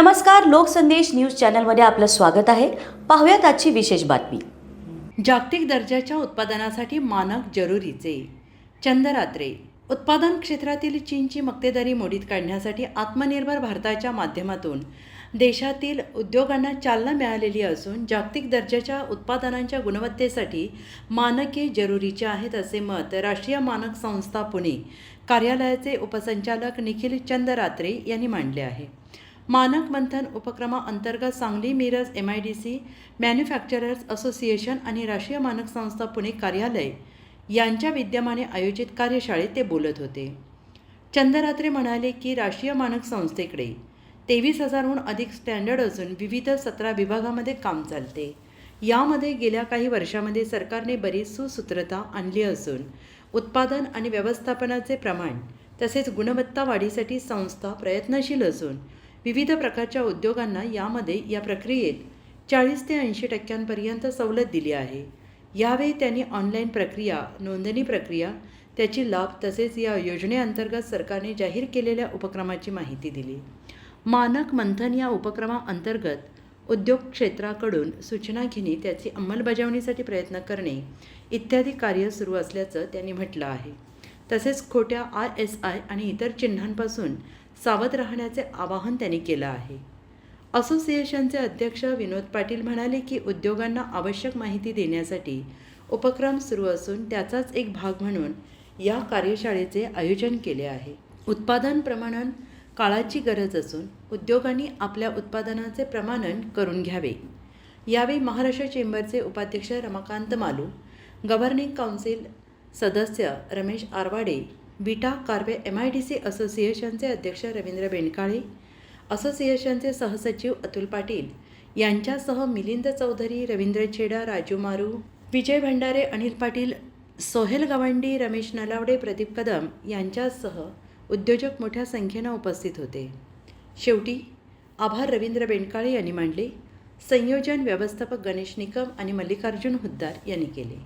नमस्कार लोकसंदेश न्यूज चॅनलमध्ये आपलं स्वागत आहे. पाहूयात आजची विशेष बातमी. जागतिक दर्जाच्या उत्पादनासाठी मानक जरुरीचे. चंदरात्रे. उत्पादन क्षेत्रातील चीनची मक्तेदारी मोडीत काढण्यासाठी आत्मनिर्भर भारताच्या माध्यमातून देशातील उद्योगांना चालना मिळालेली असून जागतिक दर्जाच्या उत्पादनांच्या गुणवत्तेसाठी मानके जरुरीचे आहेत असे मत राष्ट्रीय मानक संस्था पुणे कार्यालयाचे उपसंचालक निखिल चंदरात्रे यांनी मांडले आहे. मानक मंथन उपक्रमाअंतर्गत Sangli Miraj M I D C manufacturers association आणि राष्ट्रीय मानक संस्था पुणे कार्यालय यांच्या विद्यमाने आयोजित कार्यशाळेत ते बोलत होते. चंदरात्रे म्हणाले की राष्ट्रीय मानक संस्थेकडे तेवीस हजारहून अधिक स्टँडर्ड असून विविध सतरा विभागामध्ये काम चालते. यामध्ये गेल्या काही वर्षामध्ये सरकारने बरीच सुसूत्रता आणली असून उत्पादन आणि व्यवस्थापनाचे प्रमाण तसेच गुणवत्ता वाढीसाठी संस्था प्रयत्नशील असून विविध प्रकारच्या उद्योगांना यामध्ये या प्रक्रियेत चाळीस ते ऐंशी टक्क्यांपर्यंत सवलत दिली आहे. यावेळी त्यांनी ऑनलाईन प्रक्रिया नोंदणी प्रक्रिया त्याची लाभ तसेच या योजनेअंतर्गत सरकारने जाहीर केलेल्या उपक्रमाची माहिती दिली. मानक मंथन या उपक्रमाअंतर्गत उद्योग क्षेत्राकडून सूचना घेणे त्याची अंमलबजावणीसाठी प्रयत्न करणे इत्यादी कार्य सुरू असल्याचं त्यांनी म्हटलं आहे. तसेच खोट्या आय एस आय आणि इतर चिन्हांपासून सावध राहण्याचे आवाहन त्यांनी केलं आहे. असोसिएशनचे अध्यक्ष विनोद पाटील म्हणाले की उद्योगांना आवश्यक माहिती देण्यासाठी उपक्रम सुरू असून त्याचाच एक भाग म्हणून या कार्यशाळेचे आयोजन केले आहे. उत्पादन प्रमाणन काळाची गरज असून उद्योगांनी आपल्या उत्पादनाचे प्रमाणन करून घ्यावे. यावेळी महाराष्ट्र चेंबरचे उपाध्यक्ष रमाकांत मालू गव्हर्निंग काउन्सिल सदस्य Ramesh Arwade beta Karve M I D C असोसिएशनचे अध्यक्ष रवींद्र बेनकाळे असोसिएशनचे सहसचिव अतुल पाटील यांच्यासह मिलिंद चौधरी रवींद्र छेडा राजू मारू विजय भंडारे अनिल पाटील सोहेल गवंडी रमेश नलावडे प्रदीप कदम यांच्यासह उद्योजक मोठ्या संख्येनं उपस्थित होते. शेवटी आभार रवींद्र बेनकाळे यांनी मांडले. संयोजन व्यवस्थापक गणेश निकम आणि मल्लिकार्जुन हुद्दार यांनी केले.